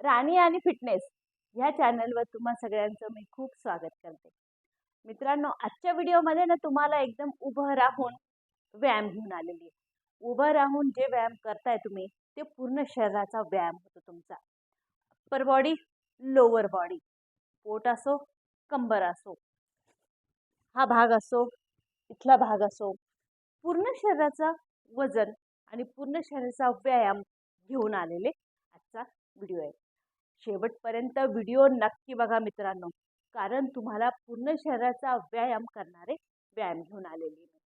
राणी आणि फिटनेस ह्या चॅनलवर तुम्हा सगळ्यांचं मी खूप स्वागत करते. मित्रांनो आजच्या व्हिडिओमध्ये ना तुम्हाला एकदम उभं राहून व्यायाम घेऊन आलेली आहे. उभं राहून जे व्यायाम करताय तुम्ही ते पूर्ण शरीराचा व्यायाम होतो तुमचा. अप्पर बॉडी लोअर बॉडी पोट असो कंबर असो हा भाग असो इथला भाग असो पूर्ण शरीराचा वजन आणि पूर्ण शरीराचा व्यायाम घेऊन आलेले आजचा व्हिडिओ आहे. शेवटपर्यंत व्हिडिओ नक्की बघा मित्रांनो. कारण तुम्हाला पूर्ण शरीराचा व्यायाम करणारे व्यायाम घेऊन आलेली आहे.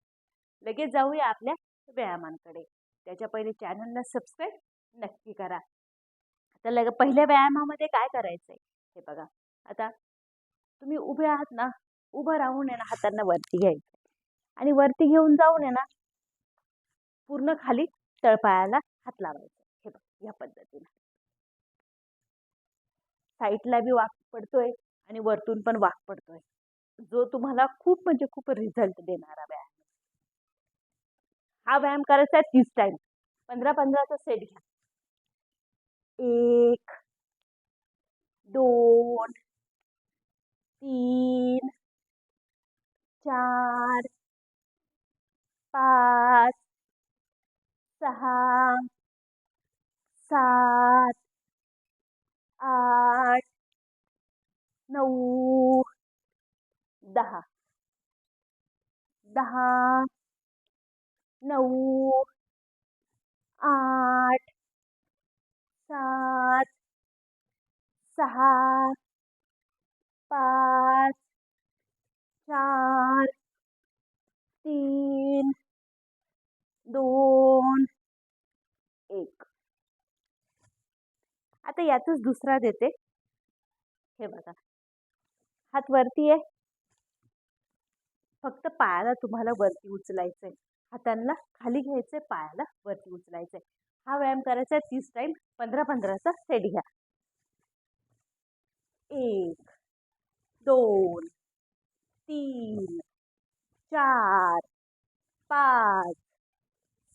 लगेच जाऊया आपल्या व्यायामांकडे. त्याच्या पहिले चॅनलला सबस्क्राईब नक्की करा. आता लग पहिल्या व्यायामामध्ये काय करायचं आहे हे बघा. आता तुम्ही उभे आहात ना उभं राहून आहे ना हातांना वरती घ्यायचं. आणि वरती घेऊन जाऊन आहे ना पूर्ण खाली तळपायाला हात लावायचा. हे बघ या पद्धतीनं. साईडला बी वाक पडतोय आणि वरतून पण वाक पडतोय. जो तुम्हाला खूप म्हणजे खूप रिझल्ट देणारा व्यायाम. हा व्यायाम करायचा आहे तीस टाइम पंधरा पंधराचा सेट घ्या. एक दोन तीन चार पाच सहा सात आठ नऊ दहा. दहा नऊ आठ सात सहा पाच चार तीन दोन एक. आता यातच दुसरा देते. हे बघा. हात वरती आहे. फक्त पायाला तुम्हाला वरती उचलायचं आहे हातांना खाली घ्यायचंय पायाला वरती उचलायचंय. हा व्यायाम करायचा आहे तीस टाईम पंधरा पंधराचा सेट घ्या. एक दोन तीन चार पाच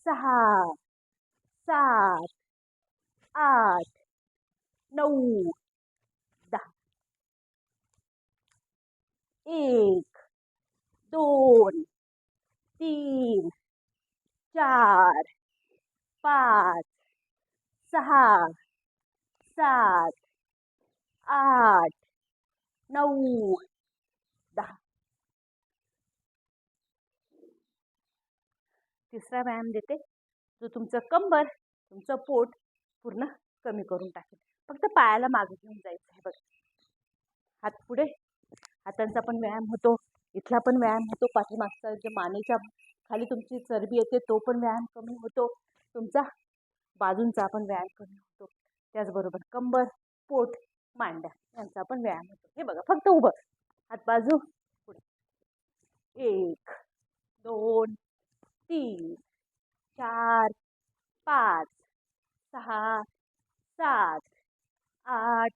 सहा सात आठ नऊ दहा एक दोन तीन चार पाच सहा सात आठ नऊ दहा. तिसरा व्यायाम देते. जो तुमचं कंबर तुमचं पोट पूर्ण कमी करून टाकेल. फक्त पायाला मागे घेऊन जायचं आहे बघा. हात पुढे हातांचा पण व्यायाम होतो इथला पण व्यायाम होतो. पाठीमागचा जे मानेच्या खाली तुमची चरबी येते तो पण व्यायाम कमी होतो. तुमचा बाजूंचा पण व्यायाम कमी होतो. त्याचबरोबर कंबर पोट मांड्या यांचा पण व्यायाम होतो. हे बघा फक्त उभं. हात बाजू पुढे. एक दोन तीन चार पाच सहा सात आठ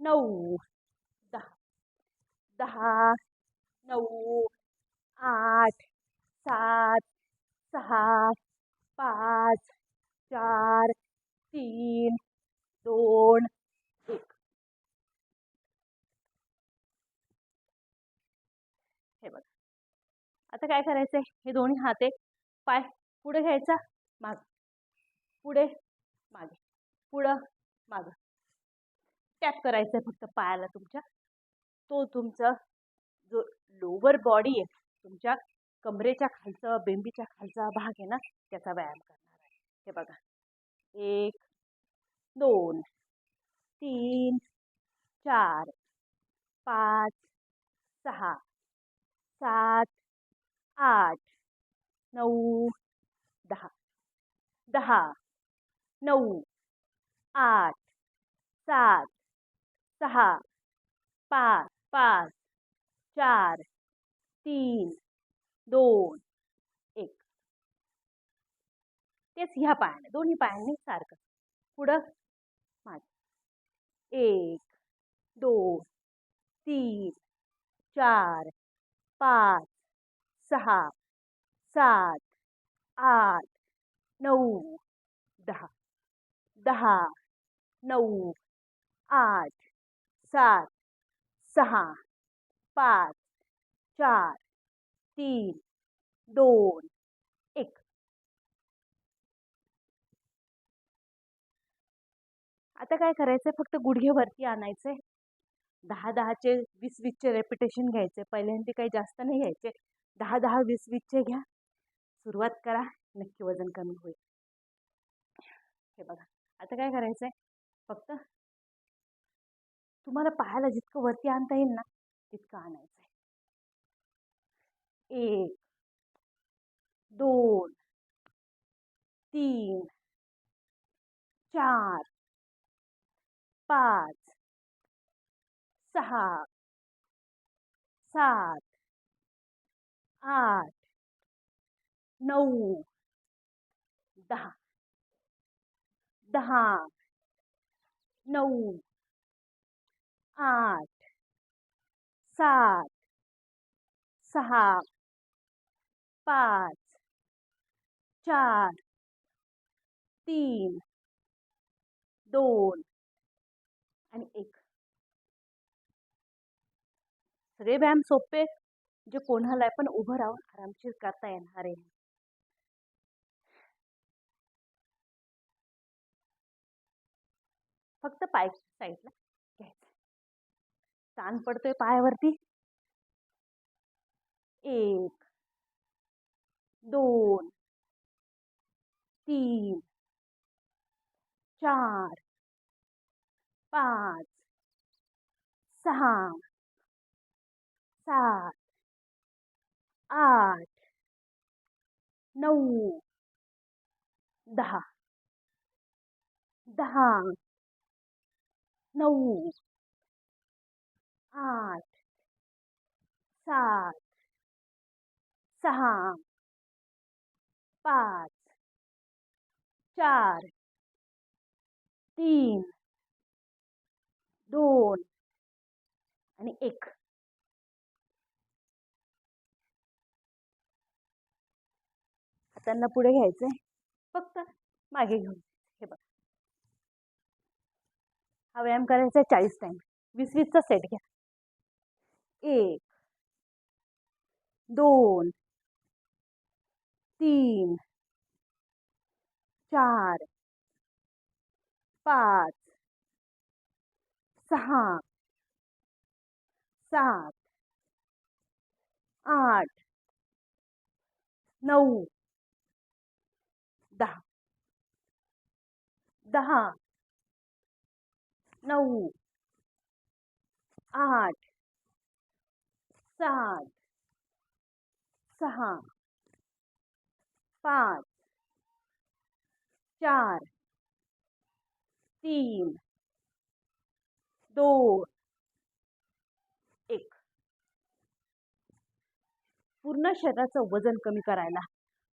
नऊ दहा नऊ आठ सात सहा पाच चार तीन दोन एक. हे बघा. आता काय करायचंय? हे दोन्ही हात पाय पुढे घ्यायचा माग. पुढे मागे. पुढं माग. टॅप करायचं आहे फक्त पायाला तुमच्या. तो तुमचा जो लोअर बॉडी आहे तुमच्या कमरेच्या खालचा बेंबीच्या खालचा भाग आहे ना त्याचा व्यायाम करणार आहे. हे बघा. एक दोन तीन चार पाच सहा सात आठ नऊ दहा. दहा नऊ आठ सात सहा पाच पाच, चार, तीन, दोन, एक. तेच ह्या पायाने, दोन्ही पायांनी सारखं. पुढं मागे. एक, दोन, तीन, चार, पाच, सहा, सात, आठ, नऊ, दहा. दहा, नऊ, आठ, सात सहा पाच चार तीन दोन एक. आता काय करायचं फक्त गुडघे वरती आणायचे दहा दहाचे वीस वीसचे रेपिटेशन घ्यायचे पहिल्यांदा काही जास्त नाही घ्यायचे. दहा दहा वीस वीसचे घ्या. सुरुवात करा. नक्की वजन कमी होईल. हे बघा. आता काय करायचं आहे फक्त तुम्हाला पायाला जितकं वरती आणता येईल ना तितकं आणायचं आहे एक दोन तीन चार पाच सहा सात आठ नऊ दहा दहा नऊ आठ, सात, सहा, पाच, चार, तीन, दोन आणि एक. सगळे व्यायाम सोपे, जे कोणाला पण उभं राहून आरामशीर करता येणार आहे. फक्त पाय साईडला ताण पडतोय पायावरती. एक दोन तीन चार पाच सहा सात आठ नऊ दहा. दहा नऊ आठ सात सहा पाच चार तीन दोन आणि एक. हातांना पुढे घ्यायचंय. फक्त मागे घेऊन. हे बघ. हा व्यायाम करायचा आहे चाळीस टाइम वीस वीसचा सेट घ्या. एक दोन तीन चार पाच सहा सात आठ नऊ दहा दहा नऊ आठ सात सहा पाच चार तीन दोन एक. पूर्ण शरीराचं वजन कमी करायला.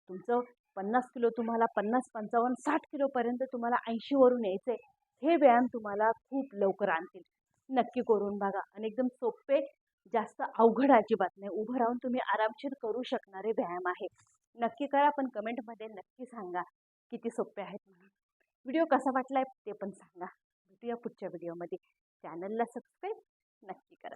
तुमचं पन्नास किलो तुम्हाला पन्नास पंचावन्न साठ किलोपर्यंत तुम्हाला ऐंशीवरून यायचं आहे हे व्यायाम तुम्हाला खूप लवकर आणतील. नक्की करून बघा. आणि एकदम सोपे जास्त अवघड अजिबात नाही. उभं राहून तुम्ही आरामशीर करू शकणारे व्यायाम आहे. नक्की करा पण कमेंटमध्ये नक्की सांगा किती सोपे आहेत म्हणून. व्हिडिओ कसा वाटला आहे ते पण सांगा. भेटूया पुढच्या व्हिडिओमध्ये. चॅनलला सबस्क्राईब नक्की करा.